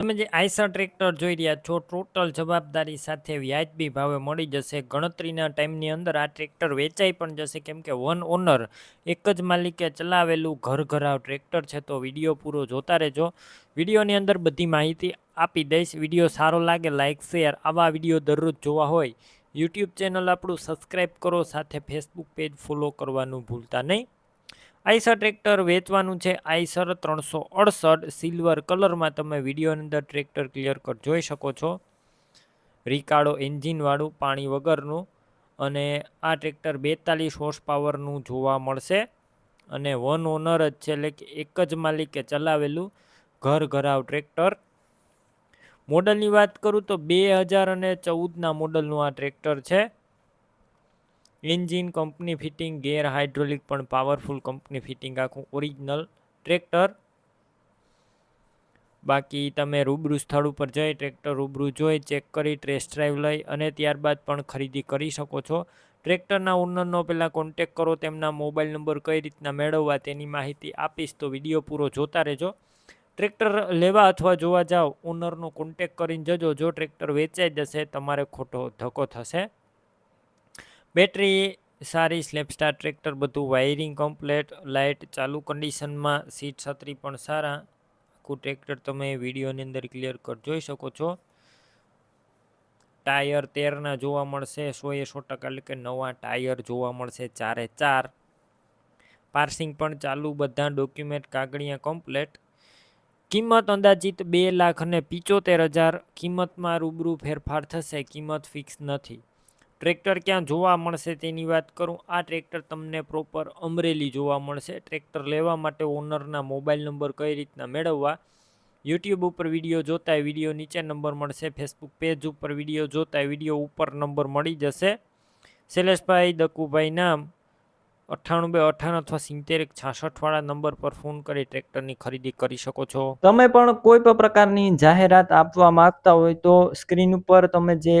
તમે જે Eicher tractor જોઈ રહ્યા છો, ટોટલ જવાબદારી સાથે વ્યાજબી ભાવે મળી જશે. ગણતરીના ટાઈમની અંદર આ ટ્રેક્ટર વેચાઈ પણ જશે. કેમ કે વન ઓનર એક જ માલિકે ચલાવેલું ઘર ઘરાવ ટ્રેક્ટર છે, તો વીડિયો પૂરો જોતા રહેજો. વિડીયોની અંદર બધી માહિતી આપી દઈશ. વીડિયો સારો લાગે લાઇક શેર, આવા વીડિયો દરરોજ જોવા હોય. યુટ્યુબ ચેનલ આપણું સબસ્ક્રાઈબ કરો, સાથે ફેસબુક પેજ ફોલો કરવાનું ભૂલતા નહીં. આઈસર ટ્રેક્ટર વેચવાનું છે. આઈસર ત્રણસો અડસઠ સિલ્વર કલરમાં તમે વિડીયોની અંદર ટ્રેક્ટર ક્લિયર કટ જોઈ શકો છો. રિકાડો એન્જિનવાળું પાણી વગરનું અને આ ટ્રેક્ટર બેતાલીસ હોર્સ પાવરનું જોવા મળશે. અને વન ઓનર જ છે, એટલે કે એક જ માલિકે ચલાવેલું ઘર ઘરાવ ટ્રેક્ટર. મોડલની વાત કરું તો બે હજાર અને ચૌદના મોડલનું આ ટ્રેક્ટર છે. Engine company fitting gear hydraulic પણ પાવરફુલ કંપની ફિટિંગ આખું ઓરિજિનલ ટ્રેક્ટર. બાકી તમે રૂબરૂ સ્થળ ઉપર જઈ ટ્રેક્ટર રૂબરૂ જોઈ, ચેક કરી, ટેસ્ટ ડ્રાઈવ લઈ અને ત્યારબાદ પણ ખરીદી કરી શકો છો. ટ્રેક્ટરના ઓનરનો પહેલાં કોન્ટેક કરો, તેમના મોબાઈલ નંબર કઈ રીતના મેળવવા તેની માહિતી આપીશ તો વીડિયો પૂરો જોતા રહેજો. ટ્રેક્ટર લેવા અથવા જોવા જાઓ, ઓનરનો કોન્ટેક કરીને જજો. જો ટ્રેક્ટર વેચાઈ જશે, તમારે ખોટો ધક્કો થશે. બેટરી, સારી સ્લેપસ્ટાર ટ્રેક્ટર બધું વાયરિંગ કમ્પ્લેટ લાઇટ ચાલુ કન્ડિશનમાં સીટ છત્રી પણ સારા. આખું ટ્રેક્ટર તમે વિડીયોની અંદર ક્લિયર કટ જોઈ શકો છો. ટાયર તેરના જોવા મળશે, સો એ સો ટકા એટલે કે નવા ટાયર જોવા મળશે ચારે ચાર. પાર્સિંગ પણ ચાલુ, બધા ડોક્યુમેન્ટ કાગળિયા કમ્પ્લેટ કિંમત અંદાજિત બે લાખ અને પિચોતેર હજાર. કિંમતમાં રૂબરૂ ફેરફાર થશે, કિંમત ફિક્સ નથી. ટ્રેક્ટર ક્યાં જોવા મળશે તેની વાત કરું? આ ટ્રેક્ટર તમને પ્રોપર અમરેલી જોવા મળશે. ટ્રેક્ટર લેવા માટે ઓનરના મોબાઈલ નંબર કઈ રીતના મેળવવા? યુટ્યુબ ઉપર વીડિયો જોતા વીડિયો નીચે નંબર મળશે. ફેસબુક પેજ ઉપર વીડિયો જોતા વીડિયો ઉપર નંબર મળી જશે. શૈલેષભાઈ દકુભાઈ નામ અઠ્ઠાણું બે, અઠ્ઠાણું અથવા સિત્તેર એક છાસઠવાળા નંબર પર ફોન કરી ટ્રેક્ટરની ખરીદી કરી શકો છો. તમે પણ કોઈ પણ પ્રકારની જાહેરાત આપવા માંગતા હોય તો સ્ક્રીન ઉપર તમે જે